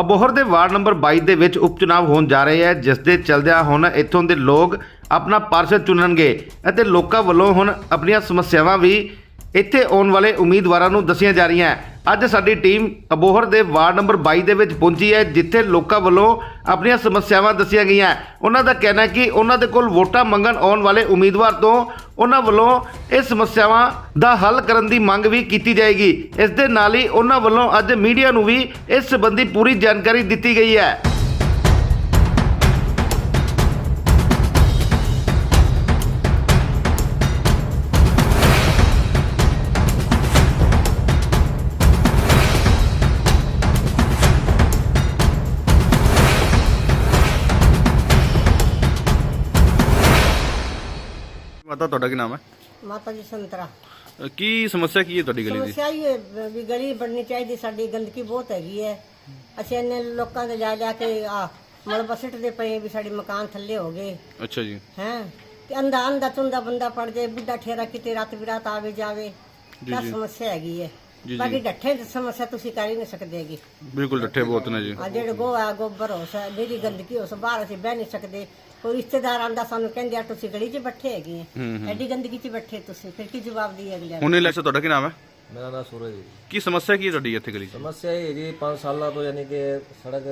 ਅਬੋਹਰ ਦੇ ward number 22 ਦੇ ਵਿੱਚ ਉਪਚੁਣਾਵ ਹੋਣ ਜਾ ਰਹੇ ਹੈ, ਜਿਸ ਦੇ ਚਲਦਿਆਂ ਹੁਣ ਇੱਥੋਂ ਦੇ ਲੋਕ ਆਪਣਾ ਪਾਰਸ਼ਦ ਚੁਣਨਗੇ ਅਤੇ ਲੋਕਾਂ ਵੱਲੋਂ ਹੁਣ ਆਪਣੀਆਂ ਸਮੱਸਿਆਵਾਂ ਵੀ ਇੱਥੇ ਆਉਣ ਵਾਲੇ ਉਮੀਦਵਾਰਾਂ ਨੂੰ ਦੱਸੀਆਂ ਜਾ ਰਹੀਆਂ ਅੱਜ ਸਾਡੀ ਟੀਮ ਅਬੋਹਰ ਦੇ ਵਾਰਡ ਨੰਬਰ 22 ਦੇ ਵਿੱਚ ਪਹੁੰਚੀ ਹੈ, ਜਿੱਥੇ ਲੋਕਾਂ ਵੱਲੋਂ ਆਪਣੀਆਂ ਸਮੱਸਿਆਵਾਂ ਦੱਸੀਆਂ ਗਈਆਂ ਉਹਨਾਂ ਦਾ ਕਹਿਣਾ ਹੈ ਕਿ ਉਹਨਾਂ ਦੇ ਕੋਲ ਵੋਟਾਂ ਮੰਗਣ ਆਉਣ ਵਾਲੇ ਉਮੀਦਵਾਰ ਤੋਂ ਉਹਨਾਂ ਵੱਲੋਂ ਇਹ ਸਮੱਸਿਆਵਾਂ ਦਾ ਹੱਲ ਕਰਨ ਦੀ ਮੰਗ ਵੀ ਕੀਤੀ ਜਾਏਗੀ। ਇਸ ਦੇ ਨਾਲ ਹੀ ਉਹਨਾਂ ਵੱਲੋਂ ਅੱਜ ਮੀਡੀਆ ਨੂੰ ਵੀ ਇਸ ਸੰਬੰਧੀ ਪੂਰੀ ਜਾਣਕਾਰੀ ਦਿੱਤੀ ਗਈ ਹੈ। ਮਾਤਾ ਤੁਹਾਡਾ ਕੀ ਨਾਮ ਹੈ? ਮਾਤਾ ਜੀ ਸੰਤਰਾ। ਅ, ਕੀ ਸਮੱਸਿਆ ਕੀ ਹੈ ਤੁਹਾਡੀ ਗਲੀ ਦੀ? ਸਮੱਸਿਆ ਹੀ ਹੈ ਵੀ ਗਲੀ ਬਣਨੀ ਚਾਹੀਦੀ ਸਾਡੀ ਗੰਦਗੀ ਬਹੁਤ ਹੈਗੀ ਹੈ। ਅਸੀਂ ਇੰਨੇ ਲੋਕਾਂ ਦੇ ਜਾ ਜਾ ਕੇ ਆ ਮਲਬਾ ਸਿੱਟਦੇ ਪਏ ਵੀ ਸਾਡੇ ਮਕਾਨ ਥੱਲੇ ਹੋ ਗਏ। ਅੱਛਾ ਜੀ। ਹੈ? ਤੇ ਅੰਦਾ ਅੰਦਾ ਚੁੰਦਾ ਬੰਦਾ ਪੜ ਜਾਏ ਬੁੱਢਾ ਠੇਰਾ ਕਿਤੇ ਰਾਤ ਬਿਰਾਤ ਆਵੇ ਜਾਵੇ। ਤਾਂ ਸਮੱਸਿਆ ਹੈਗੀ ਹੈ। ਜੀ, ਜੀ। ਬਾਕੀ ਡੱਠੇ ਦੀ ਸਮੱਸਿਆ ਤੁਸੀਂ ਕਰ ਹੀ ਨਹੀਂ ਸਕਦੇ ਹੈਗੇ। ਬਿਲਕੁਲ ਡੱਠੇ ਬਹੁਤ ਨੇ ਜੀ। ਆ ਜਿਹੜੇ ਗੋਆ ਗੋਬਰ ਹੋ ਸਾ ਮੇਰੀ ਗੰਦਗੀ ਹੋ ਸਾ ਬਾਹਰ ਅਸੀਂ ਬਹਿ ਨਹੀਂ ਸਕਦੇ। ਕੋਈ ਰਿਸ਼ਤੇਦਾਰ ਆਂਦਾ ਸਾਨੂੰ ਕਹਿੰਦੇ ਆ ਤੁਸੀਂ ਗਲੀ 'ਚ ਬੈਠੇ ਹੈਗੇ ਆ। ਐਡੀ ਗੰਦਗੀ 'ਚ ਬੈਠੇ ਤੁਸੀਂ। ਫਿਰ ਕੀ ਜਵਾਬ ਦਈਏ ਅਗਲੇ ਹੁਣ ਇਲੈਕਸ਼ਨ ਤੁਹਾਡਾ ਕੀ ਨਾਮ ਹੈ? ਮੇਰਾ ਨਾਮ ਸੂਰਜ ਜੀ। ਕੀ ਸਮੱਸਿਆ ਕੀ ਹੈ ਤੁਹਾਡੀ ਇੱਥੇ ਗਲੀ 'ਚ? ਸਮੱਸਿਆ ਇਹ ਹੈ ਜੀ 5 ਸਾਲਾਂ ਤੋਂ ਯਾਨੀ ਕਿ ਸੜਕ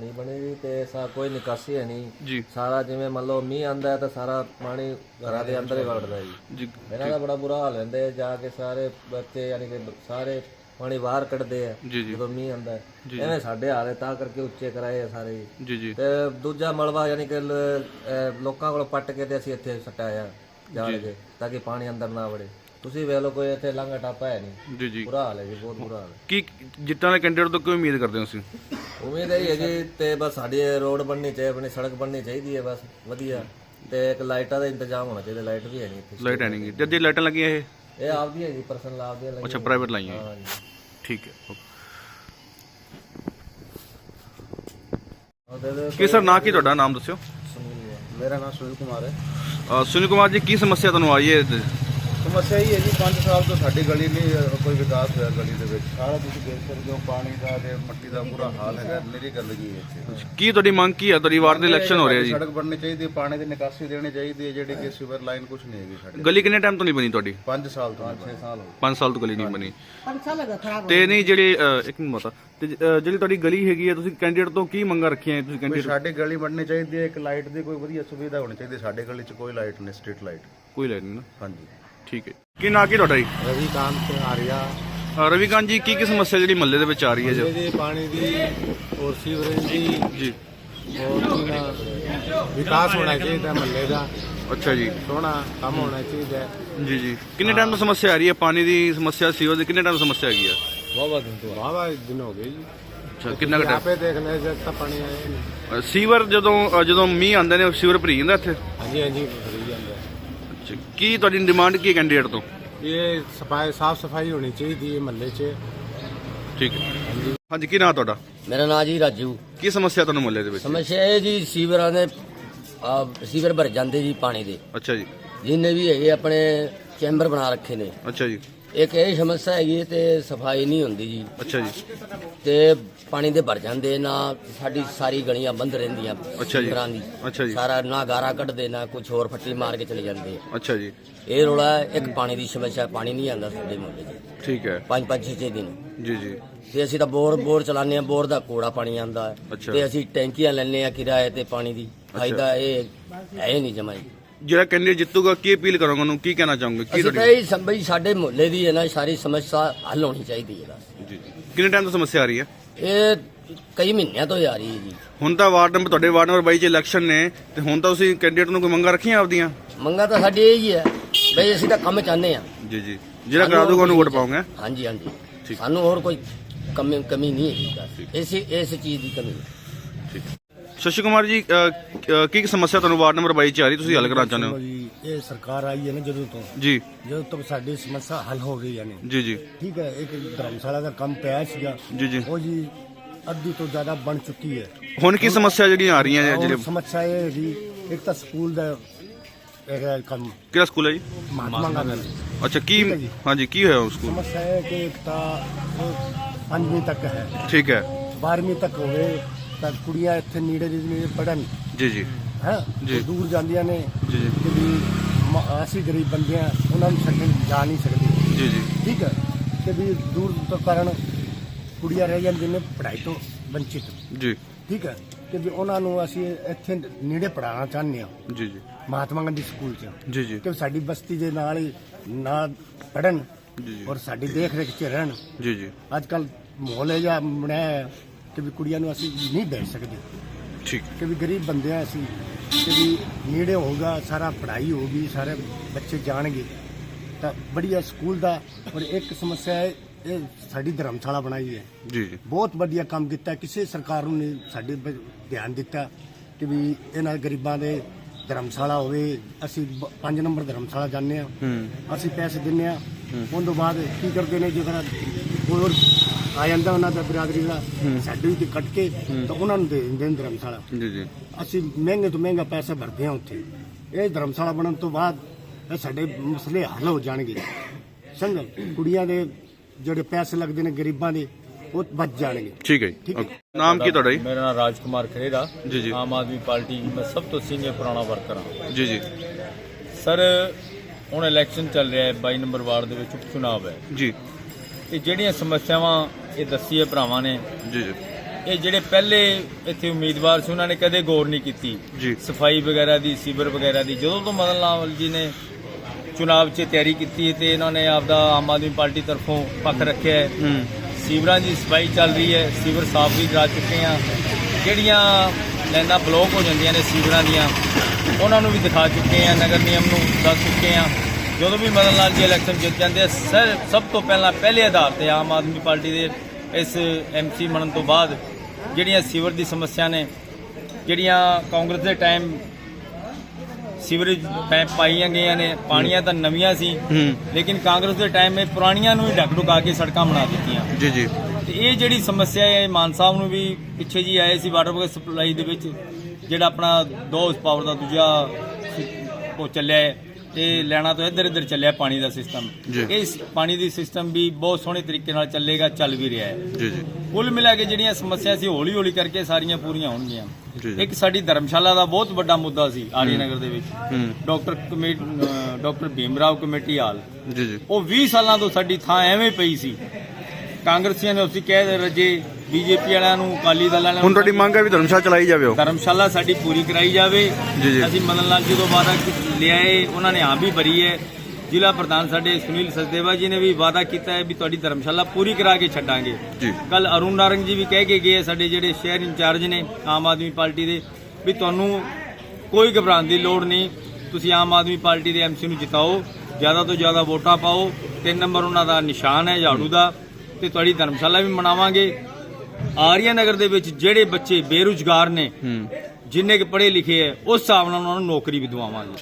ਨਹੀਂ ਬਣੀ ਜੀ ਤੇ ਸਾ ਕੋਈ ਨਿਕਾਸੀ ਹੈ ਨਹੀਂ। ਜੀ। ਸਾਰਾ ਜਿਵੇਂ ਮੰਨ ਲਓ ਮੀਂਹ ਆਂਦਾ ਹੈ ਤਾਂ ਸਾਰਾ ਪਾਣੀ ਘਰਾਂ ਦੇ ਅੰਦਰ ਹੀ ਵੜਦਾ ਜੀ। ਜੀ ਇਹਨਾਂ ਦਾ ਬੜਾ ਬੁਰਾ ਹਾਲ ਹੁੰਦਾ ਹੈ ਜਾ ਕੇ ਸਾਰੇ ਬੱਚੇ ਯਾਨੀ ਕਿ ਸਾਰੇ ਪਾਣੀ ਬਾਹਰ ਕੱਢਦੇ ਆ ਜਦੋਂ ਮੀਂਹ ਆਂਦਾ ਹੈ। ਐਵੇਂ ਸਾਡੇ ਹਾਲ ਹੈ ਤਾਂ ਕਰਕੇ ਉੱਚੇ ਕਰਾਏ ਆ ਸਾਰੇ। ਜੀ ਜੀ। ਜੀ ਤੇ ਦੂਜਾ ਮਲਬਾ ਯਾਨੀ ਕਿ ਲ- ਅਹ ਲੋਕਾਂ ਕੋਲ ਪੱਟ ਕੇ ਤੇ ਅਸੀਂ ਇੱਥੇ ਸਟਾਇਆ ਜਾਣ ਕੇ ਤਾਂ ਕਿ ਪਾਣੀ ਅੰਦਰ ਨਾ ਵੜੇ। ਤੁਸੀਂ ਵੇਖ ਲਓ ਕੋਈ ਇੱਥੇ ਲੰਘਾ ਟਾਪਾ ਹੈ ਨਹੀਂ। ਜੀ ਜੀ। ਬੁਰਾ ਹਾਲ ਹੈ ਜੀ ਬਹੁਤ ਬੁਰਾ ਹਾਲ ਹੈ। ਕੀ ਜਿੱਤਾਂ ਦੇ ਕੈਂਡੀਡੇਟ ਤੋਂ ਕੀ ਉਮੀਦ ਕਰਦੇ ਹੋ ਤੁਸੀਂ? ਉਮੀਦ ਇਹ ਹੈ ਜੀ ਤੇ ਬਸ ਸਾਡੀ ਰੋਡ ਬਣਨੀ ਚਾਹੀਦੀ ਆਪਣੀ ਸੜਕ ਬਣਨੀ ਚਾਹੀਦੀ ਹੈ ਬਸ ਵਧੀਆ। ਤੇ ਇੱਕ ਲਾਈਟਾਂ ਦਾ ਇੰਤਜ਼ਾਮ ਹੋਣਾ ਚਾਹੀਦਾ ਲਾਈਟ ਵੀ ਹੈ ਨਹੀਂ ਇੱਥੇ। ਲਾਈਟ ਹੈ ਨਹੀਂ। ਗੀ। ਤੇ ਜੇ ਲਾਈਟਾਂ ਲੱਗੀਆਂ ਇਹ? ਇਹ ਆਪਦੀ ਹੈ ਜੀ ਪਰਸਨਲ ਆਪਦੀ ਹੈ ਅੱਛਾ ਪ੍ਰਾਈਵੇਟ ਲਾਈਆਂ ਇਹ। ਹਾਂ ਜੀ ਠੀਕ ਹੈ ਦੇ ਕੀ ਸਰ ਨਾਂ ਕੀ ਤੁਹਾਡਾ? ਨਾਮ ਦੱਸਿਓ। ਮੇਰਾ ਨਾਮ ਸੁਨੀਲ ਕੁਮਾਰ ਹੈ। ਅ, ਸੁਨੀਲ ਕੁਮਾਰ ਜੀ ਕੀ ਸਮੱਸਿਆ ਤੁਹਾਨੂੰ ਆਈ ਹੈ ਸਮੱਸਿਆ ਇਹ ਹੈ ਜੀ 5 ਸਾਲ ਤੋਂ ਸਾਡੀ ਗਲੀ ਨਹੀਂ ਅ, ਕੋਈ ਵਿਕਾਸ ਹੋਇਆ ਗਲੀ ਦੇ ਵਿੱਚ। ਸਾਰਾ ਤੁਸੀਂ ਦੇਖ ਸਕਦੇ ਹੋ ਪਾਣੀ ਦਾ ਤੇ ਮਿੱਟੀ ਦਾ ਬੁਰਾ ਹਾਲ ਹੈਗਾ ਮੇਰੀ ਗੰਦਗੀ ਹੈ। ਇੱਥੇ ਕੀ ਤੁਹਾਡੀ ਮੰਗ ਕੀ ਹੈ ਤੁਹਾਡੀ ਵਾਰ ਦੇ ਇਲੈਕਸ਼ਨ ਹੋ ਰਿਹਾ ਜੀ। ਸੜਕ ਬਣਨੀ ਚਾਹੀਦੀ ਹੈ ਪਾਣੀ ਦੀ ਨਿਕਾਸੀ ਦੇਣੀ ਚਾਹੀਦੀ ਹੈ ਜਿਹੜੀ ਕਿ ਸੀਵਰ ਲਾਈਨ ਕੁਝ ਨਹੀਂ ਹੈਗੀ ਸਾਡੇ। ਗਲੀ ਕਿੰਨੇ ਟਾਈਮ ਤੋਂ ਨਹੀਂ ਬਣੀ ਤੁਹਾਡੀ? 5 ਸਾਲ ਤੋਂ 6 ਸਾਲ ਹੋ 5 ਸਾਲ ਤੋਂ ਗਲੀ ਨਹੀਂ ਬਣੀ। ਪੰਛਾ ਲਗਾ ਖਰਾਬ ਤੇ ਨਹੀਂ ਜਿਹੜੇ ਅ, ਇੱਕ ਮਿੰਟ ਮਾਤਾ ਤੇ ਜ- ਅ, ਜਿਹੜੀ ਤੁਹਾਡੀ ਗਲੀ ਹੈਗੀ ਹੈ ਤੁਸੀਂ ਕੈਂਡੀਡੇਟ ਤੋਂ ਕੀ ਮੰਗਾਂ ਰੱਖੀਆਂ ਹੈ ਤੁਸੀਂ ਕੈਂਡੀਡੇਟ ਸਾਡੀ ਗਲੀ ਬਣਨੀ ਚਾਹੀਦੀ ਹੈ ਇੱਕ ਲਾਈਟ ਦੀ ਕੋਈ ਵਧੀਆ ਸੁਵਿਧਾ ਹੋਣੀ ਚਾਹੀਦੀ ਹੈ। ਸਾਡੇ ਗਲੀ 'ਚ ਕੋਈ ਲਾਈਟ ਨਹੀਂ ਸਟਰੀਟ ਲਾਈਟ ਕੋਈ ਲੈਣ ਨਹੀਂ ਨਾ। ਹਾਂਜੀ। ਠੀਕ ਹੈ ਕੀ ਨਾਂ ਕੀ ਤੁਹਾਡਾ ਜੀ? ਰਵੀਕਾਂਤ ਆਰਿਆ। ਅ, ਰਵੀਕਾਂਤ ਜੀ ਕੀ ਕੀ ਸਮੱਸਿਆ ਜਿਹੜੀ ਮਹੱਲੇ ਦੇ ਵਿੱਚ ਆ ਰਹੀ ਹੈ ਜੀ? ਇਹਦੇ ਪਾਣੀ ਦੀ ਔਰ ਸੀਵਰੇਜ ਦੀ ਜੀ। ਔਰ ਕੀ ਨਾ ਵਿਕਾਸ ਹੋਣਾ ਚਾਹੀਦਾ ਮਹੱਲੇ ਦਾ। ਅੱਛਾ ਜੀ। ਸੋਹਣਾ ਕੰਮ ਹੋਣਾ ਚਾਹੀਦਾ ਹੈ। ਜੀ ਜੀ। ਕਿੰਨੇ ਟਾਈਮ ਤੋਂ ਸਮੱਸਿਆ ਆ ਰਹੀ ਹੈ? ਪਾਣੀ ਦੀ ਸਮੱਸਿਆ ਸੀਵਰ ਦੀ ਕਿੰਨੇ ਟਾਈਮ ਤੋਂ ਸਮੱਸਿਆ ਹੈਗੀ ਹੈ ਵਾਹਵਾ ਦਿਨ ਤੋਂ ਵਾਹਵਾ ਦਿਨ ਹੋ ਗਏ ਜੀ। ਅੱਛਾ ਕਿੰਨਾ ਕੁ ਆਪੇ ਦੇਖ ਲੈ ਜਦ ਤੱਕ ਪਾਣੀ ਆਇਆ ਹੀ ਨਹੀਂ। ਸੀਵਰ ਜਦੋਂ ਅ, ਜਦੋਂ ਮੀਂਹ ਆਉਂਦੇ ਨੇ ਸੀਵਰ ਭਰੀ ਜਾਂਦਾ ਇੱਥੇ? ਹਾਂਜੀ ਹਾਂਜੀ। ਅੱਛਾ, ਕੀ ਤੁਹਾਡੀ ਡਿਮਾਂਡ ਕੀ ਹੈ ਕੈਂਡੀਡੇਟ ਤੋਂ? ਇਹ ਸਫ਼ਾਈ ਸਾਫ਼ ਸਫ਼ਾਈ ਹੋਣੀ ਚਾਹੀਦੀ ਹੈ ਮਹੱਲੇ 'ਚ। ਠੀਕ ਹੈ। ਹਾਂਜੀ ਕੀ ਨਾਂ ਤੁਹਾਡਾ? ਮੇਰਾ ਨਾਂ ਜੀ ਰਾਜੂ। ਕੀ ਸਮੱਸਿਆ ਤੁਹਾਨੂੰ ਮਹੱਲੇ ਦੇ ਵਿੱਚ? ਸਮੱਸਿਆ ਇਹ ਜੀ ਸੀਵਰਾਂ ਦੇ ਆ ਸੀਵਰ ਭਰ ਜਾਂਦੇ ਜੀ ਪਾਣੀ ਦੇ। ਅੱਛਾ ਜੀ। ਜਿੰਨੇ ਵੀ ਹੈਗੇ ਆਪਣੇ ਚੈਂਬਰ ਬਣਾ ਰੱਖੇ ਨੇ। ਅੱਛਾ ਜੀ। ਇੱਕ ਇਹ ਸਮੱਸਿਆ ਹੈਗੀ ਹੈ ਤੇ ਸਫ਼ਾਈ ਨਹੀਂ ਹੁੰਦੀ ਜੀ। ਅੱਛਾ ਜੀ। ਤੇ ਪਾਣੀ ਦੇ ਭਰ ਜਾਂਦੇ ਨਾ ਸਾਡੀ ਸਾਰੀ ਗਲੀਆਂ ਬੰਦ ਰਹਿੰਦੀਆਂ ਅੱਛਾ ਜੀ। ਸੀਵਰਾਂ ਦੀ। ਅੱਛਾ ਜੀ। ਸਾਰਾ ਨਾ ਗਾਰਾ ਕੱਢਦੇ ਨਾ ਕੁਝ ਹੋਰ ਫੱਟੀ ਮਾਰ ਕੇ ਚਲੇ ਜਾਂਦੇ ਅੱਛਾ ਜੀ। ਇਹ ਰੋਲਾ ਹੈ, ਇੱਕ ਪਾਣੀ ਦੀ ਸਮੱਸਿਆ ਪਾਣੀ ਨਹੀਂ ਆਉਂਦਾ ਸਾਡੇ ਮੁਹੱਲੇ 'ਚ। ਠੀਕ ਹੈ। ਪੰਜ ਪੰਜ ਛੇ ਛੇ ਦਿਨ। ਜੀ ਜੀ। ਤੇ ਅਸੀਂ ਤਾਂ ਬੋਰ ਬੋਰ ਚਲਾਉਂਦੇ ਆ ਬੋਰ ਦਾ ਕੋੜਾ ਪਾਣੀ ਆਂਦਾ ਹੈ ਅੱਛਾ। ਤੇ ਅਸੀਂ ਟੈਂਕੀਆਂ ਲੈਣੇ ਆ ਕਿਰਾਏ ਤੇ ਪਾਣੀ ਦੀ। ਫਾਇਦਾ ਇਹ ਹੀ ਨਹੀਂ ਜਮਾਈ। ਜਿਹੜਾ ਕੈਂਡੀਡੇਟ ਜਿੱਤੂਗਾ ਕੀ ਅਪੀਲ ਕਰੋਗੇ ਉਹਨੂੰ? ਕੀ ਕਹਿਣਾ ਚਾਹੋਗੇ? ਕੀ ਅਸੀਂ ਤਾਂ ਤੁਹਾਡੀ ਇਹ ਸੰਭਈ ਸਾਡੇ ਮੁਹੱਲੇ ਦੀ ਹੈ ਨਾ ਸਾਰੀ ਸਮੱਸਿਆ ਹੱਲ ਹੋਣੀ ਚਾਹੀਦੀ ਹੈ ਬਸ ਜੀ ਜੀ। ਕਿੰਨੇ ਟਾਈਮ ਤੋਂ ਸਮੱਸਿਆ ਆ ਰਹੀ ਹੈ? ਇਹ ਕਈ ਮਹੀਨਿਆਂ ਤੋਂ ਹੀ ਆ ਰਹੀ ਹੈ ਜੀ। ਹੁਣ ਤਾਂ ਵਾਰਡ ਨੰਬਰ ਤੁਹਾਡੇ ਵਾਰਡ ਨੰਬਰ 22 ਚ ਇਲੈਕਸ਼ਨ ਨੇ ਤੇ ਹੁਣ ਤਾਂ ਤੁਸੀਂ ਕੈਂਡੀਡੇਟ ਨੂੰ ਕੋਈ ਮੰਗਾਂ ਰੱਖੀਆਂ ਆਪਦੀਆਂ? ਮੰਗਾ ਤਾਂ ਸਾਡੀ ਇਹ ਹੀ। ਹੈ ਬਈ ਅਸੀਂ ਤਾਂ ਕੰਮ ਚਾਹੁੰਦੇ ਆ ਜੀ ਜੀ। ਜਿਹੜਾ ਕਰਾ ਦੂਗਾ ਉਹਨੂੰ ਵੋਟ ਪਾਉਂਗੇ ਹਾਂਜੀ ਹਾਂਜੀ। ਠੀਕ। ਸਾਨੂੰ ਹੋਰ ਕੋਈ ਕਮੀ ਕਮੀ ਨਹੀਂ ਹੈ ਇਸੇ ਇਸ ਚੀਜ਼ ਦੀ ਕਮੀ ਹੈ। ਸ਼ਸ਼ੀ ਕੁਮਾਰ ਜੀ ਅ, ਅ, ਕੀ ਕੀ ਸਮੱਸਿਆ ਤੁਹਾਨੂੰ ਵਾਰਡ ਨੰਬਰ 22 ਚ ਆ ਰਹੀ? ਤੁਸੀਂ ਹੱਲ ਕਰਾਉਣਾ ਚਾਹੁੰਦੇ ਹੋ? ਜੀ ਇਹ ਸਰਕਾਰ ਆਈ ਹੈ ਨਾ ਜਦੋਂ ਤੋਂ। ਜੀ। ਜਦੋਂ ਤੋਂ ਸਾਡੀ ਸਮੱਸਿਆ ਹੱਲ ਹੋ ਗਈ ਯਾਨੀ ਜੀ ਜੀ। ਠੀਕ ਹੈ ਇੱਕ ਧਰਮਸ਼ਾਲਾ ਦਾ ਕੰਮ ਪਿਆ ਸੀਗਾ। ਜੀ ਜੀ। ਉਹ ਜੀ ਅੱਧੀ ਤੋਂ ਜ਼ਿਆਦਾ ਬਣ ਚੁੱਕੀ ਹੈ। ਹੁਣ ਕੀ ਸਮੱਸਿਆ ਜਿਹੜੀਆਂ ਆ ਰਹੀਆਂ ਨੇ ਔਰ ਜਿਹੜੇ ਸਮੱਸਿਆ ਇਹ ਹੈ ਜੀ ਇੱਕ ਤਾਂ ਸਕੂਲ ਦਾ ਇਹ ਕੰਮ। ਕਿਹੜਾ ਸਕੂਲ ਹੈ ਜੀ? ਮਹਾਤਮਾ ਗਾਂਧੀ। ਅੱਛਾ ਕੀ ਠੀਕ ਹੈ ਜੀ। ਹਾਂਜੀ ਕੀ ਹੋਇਆ ਉਸ ਸਕੂਲ? ਸਮੱਸਿਆ ਹੈ ਕਿ ਇੱਕ ਤਾਂ ਉਹ ਪੰਜਵੀਂ ਤੱਕ ਹੈ। ਠੀਕ ਹੈ। 12ਵੀਂ ਤੱਕ ਹੋਵੇ। ਤਾਂ ਕੁੜੀਆਂ ਇੱਥੇ ਨੇੜੇ ਦੀ ਨੇੜੇ ਪੜਨ ਜੀ ਜੀ। ਹੈ? ਜੀ। ਦੂਰ ਜਾਂਦੀਆਂ ਨੇ। ਜੀ ਜੀ। ਅਸੀਂ ਗਰੀਬ ਬੰਦੇ ਆ ਉਹਨਾਂ ਨੂੰ ਛੱਡਣ ਜਾ ਨਹੀਂ ਸਕਦੇ। ਜੀ ਜੀ। ਠੀਕ ਹੈ? ਕਿ ਵੀ ਦੂਰ ਤੋਂ ਕਾਰਨ ਕੁੜੀਆਂ ਰਹਿ ਜਾਂਦੀਆਂ ਨੇ ਪੜ੍ਹਾਈ ਤੋਂ ਵੰਚਿਤ। ਜੀ। ਠੀਕ ਹੈ? ਕਿ ਵੀ ਉਹਨਾਂ ਨੂੰ ਅਸੀਂ ਇੱਥੇ ਨੇੜੇ ਪੜਾਉਣਾ ਚਾਹੁੰਦੇ ਹਾਂ। ਜੀ ਜੀ। ਮਹਾਤਮਾ ਗਾਂਧੀ ਸਕੂਲ 'ਚ। ਜੀ ਜੀ। ਕਿ ਸਾਡੀ ਬਸਤੀ ਦੇ ਨਾਲ ਹੀ ਨਾ ਪੜਨ ਜੀ ਜੀ। ਔਰ ਸਾਡੀ ਦੇਖ ਰੇਖ 'ਚ ਰਹਿਣ। ਜੀ ਜੀ। ਅੱਜ ਕੱਲ ਮਾਹੌਲ ਬਣਿਆ ਹੈ। ਕਿ ਵੀ ਕੁੜੀਆਂ ਨੂੰ ਅਸੀਂ ਨਹੀਂ ਭੇਜ ਸਕਦੇ। ਠੀਕ। ਕਿ ਵੀ ਗਰੀਬ ਬੰਦੇ ਆ ਅਸੀਂ ਕਿ ਵੀ ਨੇੜੇ ਹੋਊਗਾ ਸਾਰਾ ਪੜ੍ਹਾਈ ਹੋਊਗੀ ਸਾਰੇ ਬੱਚੇ ਜਾਣਗੇ। ਤਾਂ ਬੜੀਆ ਸਕੂਲ ਦਾ ਔਰ ਇੱਕ ਸਮੱਸਿਆ ਹੈ ਇਹ ਸਾਡੀ ਧਰਮਸ਼ਾਲਾ ਬਣਾਈ ਹੈ। ਜੀ। ਜੀ ਬਹੁਤ ਵਧੀਆ ਕੰਮ ਕੀਤਾ ਕਿਸੇ ਸਰਕਾਰ ਨੂੰ ਨਹੀਂ ਸਾਡੇ ਬ- ਧਿਆਨ ਦਿੱਤਾ ਕਿ ਵੀ ਇਹਨਾਂ ਗਰੀਬਾਂ ਦੇ ਧਰਮਸ਼ਾਲਾ ਹੋਵੇ। ਅਸੀਂ 5 ਨੰਬਰ ਧਰਮਸ਼ਾਲਾ ਜਾਂਦੇ ਆ ਹੂੰ। ਅਸੀਂ ਪੈਸੇ ਦਿੰਨੇ ਆ ਉਸ ਤੋਂ ਬਾਅਦ ਕੀ ਕਰਦੇ ਨੇ ਜੇਕਰ ਹੋਰ ਆ ਜਾਂਦਾ ਉਹਨਾਂ ਦਾ ਬਰਾਦਰੀ ਦਾ ਸਾਡੀ ਤੇ ਕੱਟ ਕੇ ਤਾਂ ਉਹਨਾਂ ਨੂੰ ਦੇ ਦਿੰਦੇ ਨੇ ਧਰਮਸ਼ਾਲਾ। ਜੀ ਜੀ। ਅਸੀਂ ਮਹਿੰਗੇ ਤੋਂ ਮਹਿੰਗਾ ਪੈਸਾ ਭਰਦੇ ਹਾਂ ਉੱਥੇ। ਇਹ ਧਰਮਸ਼ਾਲਾ ਬਣਨ ਤੋਂ ਬਾਅਦ ਇਹ ਸਾਡੇ ਮਸਲੇ ਹੱਲ ਹੋ ਜਾਣਗੇ। ਸਮਝ? ਕੁੜੀਆਂ ਦੇ ਜਿਹੜੇ ਪੈਸੇ ਲੱਗਦੇ ਨੇ ਗਰੀਬਾਂ ਦੇ ਉਹ ਬਚ ਜਾਣਗੇ। ਠੀਕ ਹੈ ਜੀ। ਠੀਕ ਹੈ। ਓਕੇ। ਨਾਮ ਕੀ ਤੁਹਾਡਾ ਜੀ? ਮੇਰਾ ਨਾਮ ਰਾਜਕੁਮਾਰ ਖਰੇਰਾ। ਜੀ ਜੀ। ਆਮ ਆਦਮੀ ਪਾਰਟੀ ਮੈਂ ਸਭ ਤੋਂ ਸੀਨੀਅਰ ਪੁਰਾਣਾ ਵਰਕਰ ਹਾਂ। ਜੀ ਜੀ। ਸਰ ਹੁਣ ਇਲੈਕਸ਼ਨ ਚੱਲ ਰਿਹਾ ਹੈ। 22 ਨੰਬਰ ਵਾਰਡ ਦੇ ਵਿੱਚ ਉਪ ਚੁਣਾਵ ਹੈ। ਜੀ। ਇਹ ਜਿਹੜੀਆਂ ਸਮੱਸਿਆਵਾਂ ਇਹ ਦੱਸੀ ਹੈ ਭਰਾਵਾਂ ਨੇ ਜੀ ਜੀ। ਇਹ ਜਿਹੜੇ ਪਹਿਲੇ ਇੱਥੇ ਉਮੀਦਵਾਰ ਸੀ ਉਹਨਾਂ ਨੇ ਕਦੇ ਗੌਰ ਨਹੀਂ ਕੀਤੀ। ਜੀ। ਸਫ਼ਾਈ ਵਗੈਰਾ ਦੀ ਸੀਵਰ ਵਗੈਰਾ ਦੀ ਜਦੋਂ ਤੋਂ ਮਦਨ ਲਾਲ ਜੀ ਨੇ ਚੁਣਾਵ 'ਚ ਤਿਆਰੀ ਕੀਤੀ ਹੈ ਤੇ ਇਹਨਾਂ ਨੇ ਆਪਦਾ ਆਮ ਆਦਮੀ ਪਾਰਟੀ ਤਰਫੋਂ ਪੱਖ ਰੱਖਿਆ ਹੈ। ਹੂੰ। ਸੀਵਰਾਂ ਦੀ ਸਫ਼ਾਈ ਚੱਲ ਰਹੀ ਹੈ ਸੀਵਰ ਸਾਫ਼ ਵੀ ਕਰਾ ਚੁੱਕੇ ਆ ਜਿਹੜੀਆਂ ਲਾਈਨਾਂ ਬਲੌਕ ਹੋ ਜਾਂਦੀਆਂ ਨੇ ਸੀਵਰਾਂ ਦੀਆਂ ਉਹਨਾਂ ਨੂੰ ਵੀ ਦਿਖਾ ਚੁੱਕੇ ਆ ਨਗਰ ਨਿਯਮ ਨੂੰ ਦੱਸ ਚੁੱਕੇ ਆ ਜਦੋਂ ਵੀ ਮਦਨ ਲਾਲ ਜੀ ਇਲੈਕਸ਼ਨ ਜਿੱਤ ਜਾਂਦੇ ਆ ਸਰ ਸਭ ਤੋਂ ਪਹਿਲਾਂ ਪਹਿਲੇ ਆਧਾਰ ਤੇ ਆਮ ਆਦਮੀ ਪਾਰਟੀ ਦੇ ਇਸ ਐਮਸੀ ਬਣਨ ਤੋਂ ਬਾਅਦ ਜਿਹੜੀਆਂ ਸੀਵਰ ਦੀ ਸਮੱਸਿਆ ਨੇ ਜਿਹੜੀਆਂ ਕਾਂਗਰਸ ਦੇ ਟਾਈਮ ਸੀਵਰੇਜ ਪੈਪ ਪਾਈਆਂ ਗਈਆਂ ਨੇ ਪਾਣੀਆਂ ਤਾਂ ਨਵੀਆਂ ਸੀ ਲੇਕਿਨ ਕਾਂਗਰਸ ਦੇ ਟਾਈਮ ਇਹ ਪੁਰਾਣੀਆਂ ਨੂੰ ਹੀ ਢੱਕ ਢੁਕਾ ਕੇ ਸੜਕਾਂ ਬਣਾ ਦਿੱਤੀਆਂ। ਜੀ ਜੀ। ਤੇ ਇਹ ਜਿਹੜੀ ਸਮੱਸਿਆ ਹੈ ਮਾਨ ਸਾਹਿਬ ਨੂੰ ਵੀ ਪਿੱਛੇ ਜੀ ਆਏ ਸੀ ਵਾਟਰ ਸਪਲਾਈ ਦੇ ਵਿੱਚ ਜਿਹੜਾ ਆਪਣਾ 2 ਪਾਵਰ ਦਾ ਦੂਜਾ ਉਹ ਚੱਲਿਆ ਤੇ ਲੈਣਾ ਤੋਂ ਇੱਧਰ ਇੱਧਰ ਚੱਲਿਆ ਪਾਣੀ ਦਾ ਸਿਸਟਮ। ਇਸ ਪਾਣੀ ਦੀ ਸਿਸਟਮ ਵੀ ਬਹੁਤ ਸੋਹਣੇ ਤਰੀਕੇ ਨਾਲ ਚੱਲੇਗਾ ਚੱਲ ਵੀ ਰਿਹਾ ਹੈ। ਜੀ ਜੀ। ਕੁੱਲ ਮਿਲਾ ਕੇ ਜਿਹੜੀਆਂ ਸਮੱਸਿਆ ਸੀ ਹੌਲੀ ਹੌਲੀ ਕਰਕੇ ਸਾਰੀਆਂ ਪੂਰੀਆਂ ਹੋਣਗੀਆਂ। ਇੱਕ ਸਾਡੀ ਧਰਮਸ਼ਾਲਾ ਦਾ ਬਹੁਤ ਵੱਡਾ ਮੁੱਦਾ ਸੀ ਆਰੀਨਗਰ ਦੇ ਵਿੱਚ। Doctor committee doctor Bhimrao committee hall. ਜੀ ਜੀ। ਉਹ 20 ਸਾਲਾਂ ਤੋਂ ਸਾਡੀ ਥਾਂ ਐਵੇਂ ਪਈ ਸੀ। ਕਾਂਗਰਸੀਆਂ ਨੇ ਉਸੇ ਕਹਿ ਰਜੇ ਬੀਜੇਪੀ ਵਾਲਿਆਂ ਨੂੰ ਅਕਾਲੀ ਦਲ ਵਾਲਿਆਂ ਹੁਣ ਤੁਹਾਡੀ ਮੰਗ ਹੈ ਵੀ ਧਰਮਸ਼ਾਲਾ ਚਲਾਈ ਜਾਵੇ ਉਹ? ਧਰਮਸ਼ਾਲਾ ਸਾਡੀ ਪੂਰੀ ਕਰਾਈ ਜਾਵੇ। ਜੀ, ਜੀ। ਅਸੀਂ ਮਦਨ ਲਾਲ ਜੀ ਤੋਂ ਵਾਅਦਾ ਕੀ- ਲਿਆਏ ਉਹਨਾਂ ਨੇ ਹਾਂ ਵੀ ਭਰੀ ਹੈ ਜ਼ਿਲ੍ਹਾ ਪ੍ਰਧਾਨ ਸਾਡੇ ਸੁਨੀਲ ਸਚਦੇਵਾ ਜੀ ਨੇ ਵੀ ਵਾਅਦਾ ਕੀਤਾ ਹੈ ਵੀ ਤੁਹਾਡੀ ਧਰਮਸ਼ਾਲਾ ਪੂਰੀ ਕਰਾ ਕੇ ਛੱਡਾਂਗੇ। ਜੀ। ਕੱਲ ਅਰੁਣ ਨਾਰੰਗ ਜੀ ਵੀ ਕਹਿ ਕੇ ਗਏ ਸਾਡੇ ਜਿਹੜੇ ਸ਼ਹਿਰ ਇੰਚਾਰਜ ਨੇ ਆਮ ਆਦਮੀ ਪਾਰਟੀ ਦੇ ਵੀ ਤੁਹਾਨੂੰ ਕੋਈ ਘਬਰਾਉਣ ਦੀ ਲੋੜ ਨਹੀਂ। ਤੁਸੀਂ ਆਮ ਆਦਮੀ ਪਾਰਟੀ ਦੇ ਐਮਸੀ ਨੂੰ ਜਿਤਾਓ ਜ਼ਿਆਦਾ ਤੋਂ ਜ਼ਿਆਦਾ ਵੋਟਾਂ ਪਾਓ। ਤਿੰਨ ਨੰਬਰ ਉਹਨਾਂ ਦਾ ਨਿਸ਼ਾਨ ਹੈ ਝਾੜੂ ਦਾ ਤੇ ਤੁਹਾਡੀ ਧਰਮਸ਼ਾਲਾ ਵੀ ਮਨਾਵਾਂਗੇ। ਆਰੀਆ ਨਗਰ ਦੇ ਵਿੱਚ ਜਿਹੜੇ ਬੱਚੇ ਬੇਰੁਜ਼ਗਾਰ ਨੇ ਜਿੰਨੇ ਕਿ ਪੜ੍ਹੇ ਲਿਖੇ ਹੈ ਉਸ ਹਿਸਾਬ ਨਾਲ ਉਹਨਾਂ ਨੂੰ ਨੌਕਰੀ ਵੀ ਦਵਾਵਾਂਗੇ।